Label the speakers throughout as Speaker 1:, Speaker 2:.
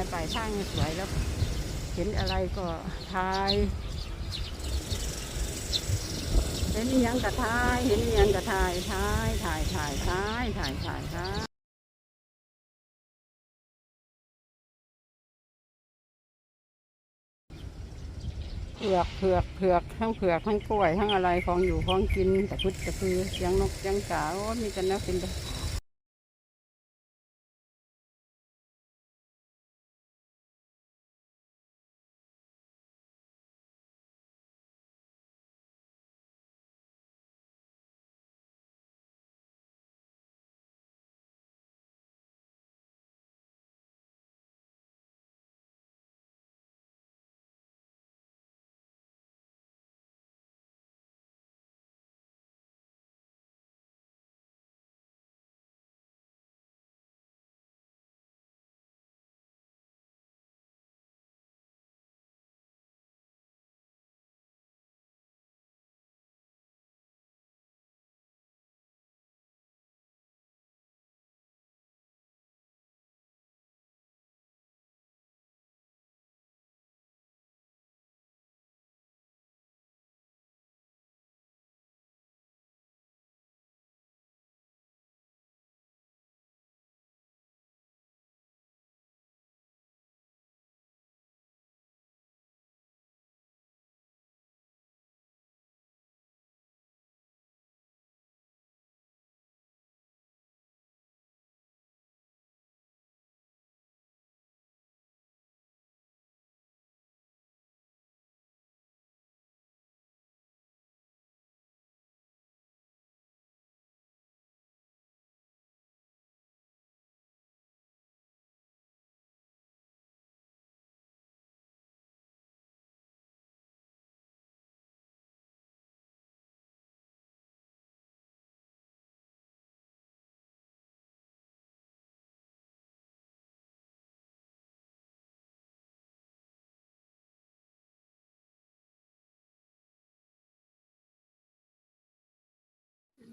Speaker 1: ายป่ายางสวยแล้ว เห็นอะไรก็ทายเห็นยังกระทาย เห็นยังกระทายทายถ่ายถ่ายทายถ่ายถ่ายทายเผือกเผือกเผือกทั้งเผือกทั้งกล้วยทั้งอะไรของอยู่ของกินแต่พุทธกระพือเสีงนกยังกาโอ้มีกันนะเป็น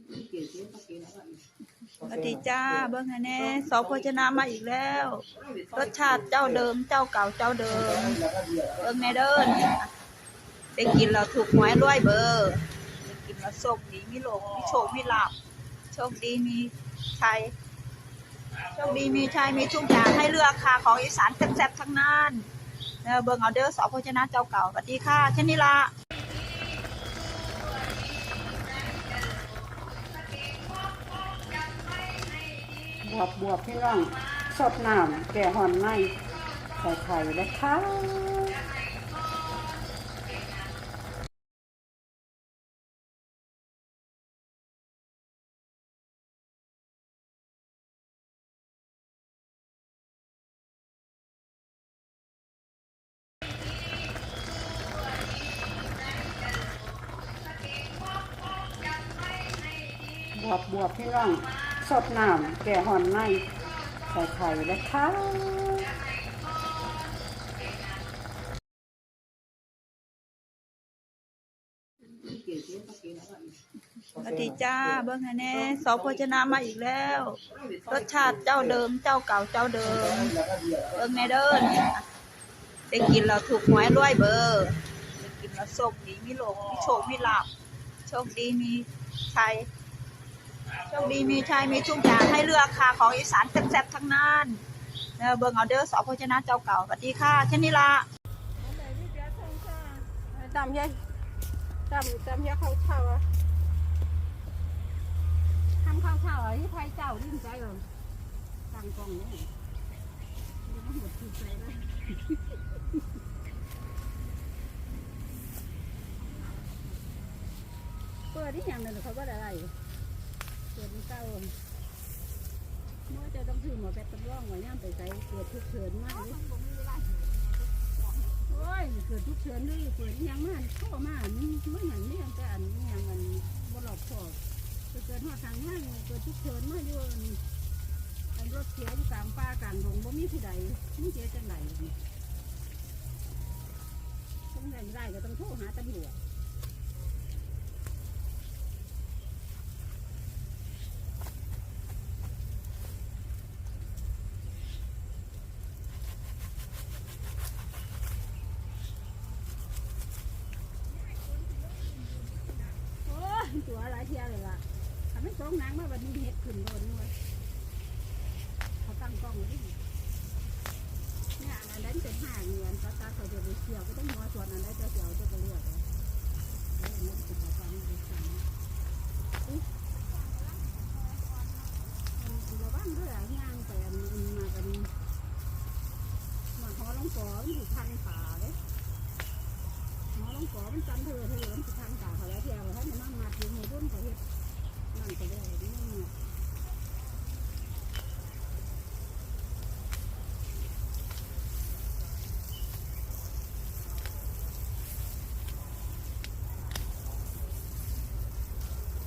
Speaker 2: สวัสดีจ้าเบิ้งให้แน่สอโภชนามาอีกแล้ว รสชาติเจ้าเดิมเจ้าเก่าเจ้าเดิม เบิ้งในเดินได้กินเราถูกหวยรวยเบอร์ได้กินเราโชคดีมีโลกมีโชคมีลาบโชคดีมีชัยโชคดีมีชัยมีทุกอย่างให้เลือกค่ะของอีสานแซ่บๆทั้งนั้นเออเบิ้งเอาเด้อสอโภชนาเจ้าเก่าสวัสดีค่ะแค่นนี้ละ
Speaker 1: วบบวบพี่น้องสดน้ำแก่หอนในใส่ไข่และข้าวบวบบวบพี่น้อง สดน้ำแก่หอนในใส่ไข่และข้าว
Speaker 2: สวัสดีจ้าเบิ้งแน่สอโภชนามาอีกแล้ว รสชาติเจ้าเดิมเจ้าเก่าเจ้าเดิม เบิ้งในเดินได้กินเราถูกหวยรวยเบอร์ได้กินเราโชคดีมีโลกมีโชคมีลาบโชคดีมีชัย โชคดีมีชัยมีทุกอย่างให้เลือกค่ะของอีสานแซ่บๆทั้งนั้นเออเบิ้งเอาเด้อสอโภชนาเจ้าเก่าสวัสดีค่ะเช่นนี้ละ
Speaker 1: ตำยัยตำตำยัยข้าวเช่าอะทำข้าวเช่าอะที่ไทยเจ้าดิ้นใจเหรอตั้งกล้องเนี่ยเดี๋ยวมันหมดถูกใจแล้วเปิดที่ยังเลยเขาก็ได้อะไร เปิดมันเก้าเมื่อจะต้องถือหมอแบบตำร่องไว้ย่ามไปใส่เกิดทุกเฉินมากเลยโอ้ยเกิดทุกเชิญเลยเกิดยังมาเข้ามานี่เมื่ออย่างนี้แต่อันนี้ยังมันบลอกพอเกิดหัวทางห้างเกิดทุกเชิญมากอยู่อันรถเสียอยู่กลางป่ากลางดงบ่มีผู้ใดมีเสียจังไหนจังได้ก็ต้องโทรหาตำรวจ ลายเที่ยวเลยล่ะ ต้องนางมาบัดนี้เห็ดขึ้นบนด้วยเขาตั้งกล้องไว้ดิเนี่ยอันนั้นเป็นห้าเงินตาตาเขาจะไปเที่ยวก็ต้องมัวส่วนอันนั้นจะเที่ยวจะไปเลือกเลยเดี๋ยวอันนี้ติดต่อกันไปสั่งอุ๊ยมันระวังด้วยอะย่างไปอันนี้มากันมาหอลงกอมันอยู่ทางป่าเลย หมอลงขอมันจำเธอเธอมันสิทางตาเขาแล้วเที่ยวให้มันนั่งมาถึงหมู่รุ่นเขาเฮ็ดนั่นก็ได้นี่เนี่ย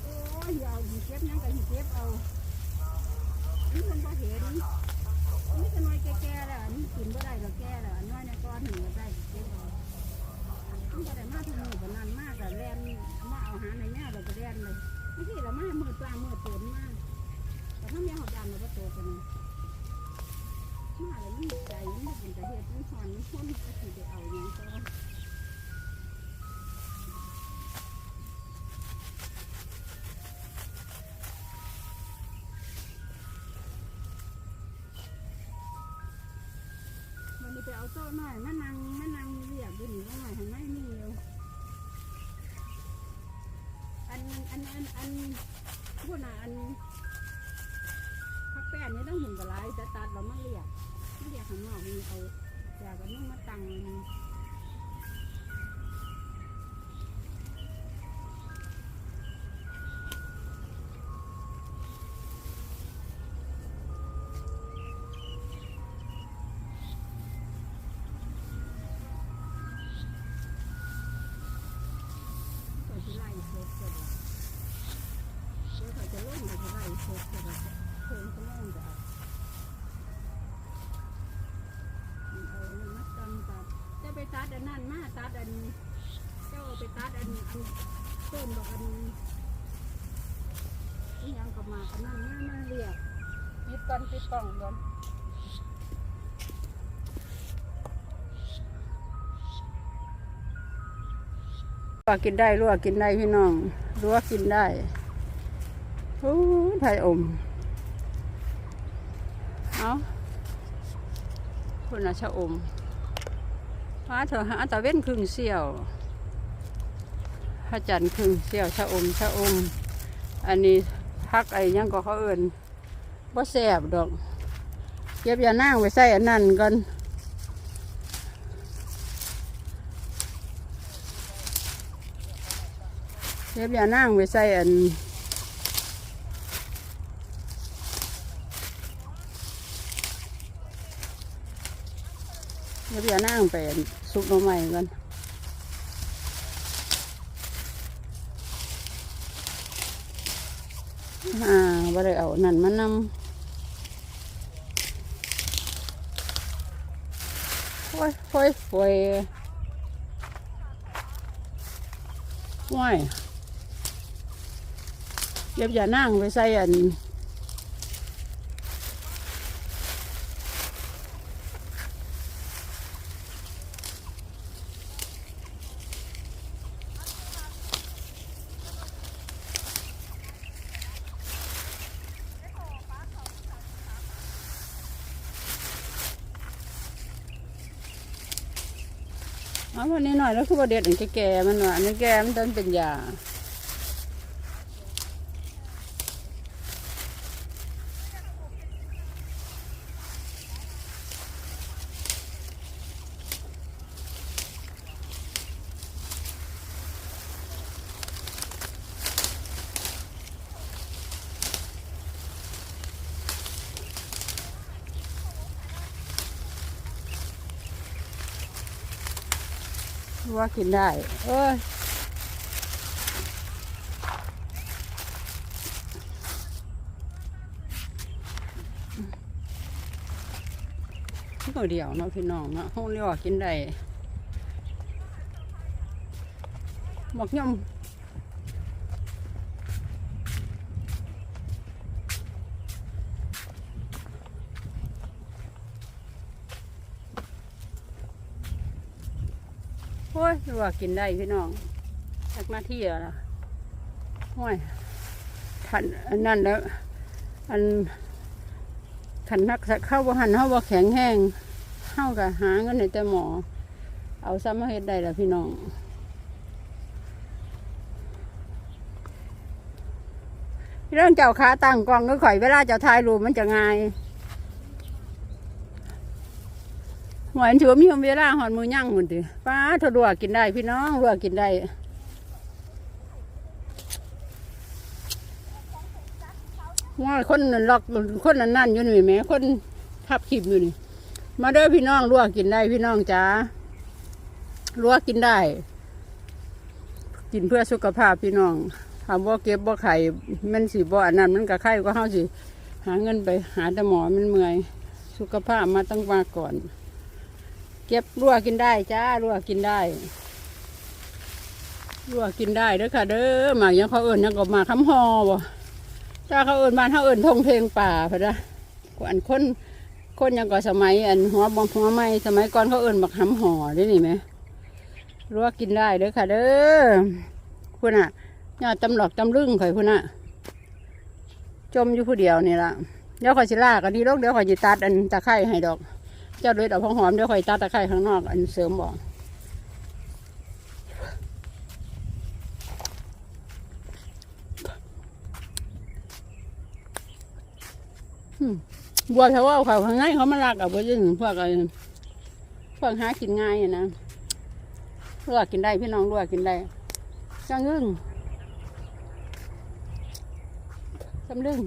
Speaker 1: โอ้ยเอาหิเก็บยังกับหิเก็บเอานี่มันบ่เห็นนี่ก็น้อยแก่ๆแล้วอันนี้กินบ่ได้แล้วแก่แล้วอันน้อยในก้อนหนึ่งก็ได้เก็บเอา มันก็ได้มาทุกมือก็นานมากแต่แลนมา เอาหาในแม่เราก็แลนเลยบางทีเรามามือปลางมือฝนมาแต่ถ้าแม่หอบยานเราก็โตกันมาเลยมันใจมันเป็นใจเหตุมันหอนมันพ้นก็คือไปเอาอย่างก็วัน นอันอันอันพูดนะอันพักแป้นนี่ต้องหุ่นกระไรจะตัดเรามาเรียบมาเรียบข้างนอกมีเอาจากกันนุ่งมาตัง ไปตัดอันอันต้นบอกอันนี่ยังกลับมาอันนั้นมามาเรียกปิดก่อนปิดกล่องก่อนลวกกินได้ลวกกินได้พี่น้องลวกกินได้โอ้ไทยอม เอาคุณอาชะอมพาเถอะหาตะเว้นครึ่งเสี้ยว ระจันทร์ครึ่งเสี้ยวชะอมชะอม อันนี้พักไอ้ยังก็เขาเอินบ่แสบดอก เก็บยานั่งไว้ใส่อันนั้นก่อนเทปยานั่งไปใส่อันเทปยานั่งไปอันซุปหน่อไม้กัน อ่าบ่ได้เอานั่นมานำโอ้ยโอ้ยโอ้ยว้ยเย็บยานั่งไปใส่อันเอาวันนี้หน่อย แล้วคือประเด็ดอันแก่ๆมันว่าอันนี้แก่มันต้นเป็นยา ว่ากินได้ เอ้ยตัวเดียวเนาะพี่น้องเนาะห้องเรียกว่ากินได้หมกย่อม อ้ยรียกว่ากินได้พี่น้องสักนาทีแล้วนะห้วยขันอันนั่นแล้ว อันขันนักเข้าบ่าหันเข้าบ่าแข็งแห้งเข้ากับหาเงินในแต่หมอ เอาซ้ำมาเฮ็ดได้ละพี่น้องเรื่องเจ้าขาตั้งกล้องก็ข่อยเวลาเจ้าถ่ายรูปมันจะง่าย หวานถือว่ามีเวลาหอนมือย่างหุ่นติป้าเธอรัวกินได้พี่น้องรัวกินได้ว่าคนนันล็อกคนนั้นนั่นอยู่นี่แม่คนทับขีบอยู่นี่ มาเด้อพี่น้องรัวกินได้พี่น้องจ้ารัวกินได้ กินเพื่อสุขภาพพี่น้องทำบ่เก็บบ่ไข่มันสิบ่อันนั้นมันก็ไข่ก็เฮาสิหาเงินไปหาแต่หมอมันเมื่อย สุขภาพมาตั้งมาก่อน เก็บรั่วกินได้จ้ารั่วกินได้รั่วกินได้เด้อค่ะ เด้อหมากยังเขาเอิญยังก็หมากคำฮอบ่ถ้าเขาเอิญบ้านเขาเอิญทงเพลงป่าพะนะอันคนคนยังก็สมัย อันหัวบองหัวไม้สมัยก่อนเขาเอิญบักหำห่อได้นี่ไหมรู้ว่ากินได้เด้อค่ะ เด้อพุ่นอะยอดตำหลอกตำลึงข่อยพุ่นอะ จมอยู่ผู้เดียวนี่ละเดี๋ยวข่อยสิลากอันนี้ลกเดี๋ยวข่อยจิตัดอันตะไคร้ให้ดอก เจ้าเลยดอกหอมเดี๋ยวข่อยตัดตะไคร้ข้างนอก อันเสริมบอกบัวเทว่าเขาข้างในเขามาลากเอาไปจนพวกไอ้พวกหากินง่ายอะนะลวกกินได้พี่น้องลวกกินได้จังลึงจำลึง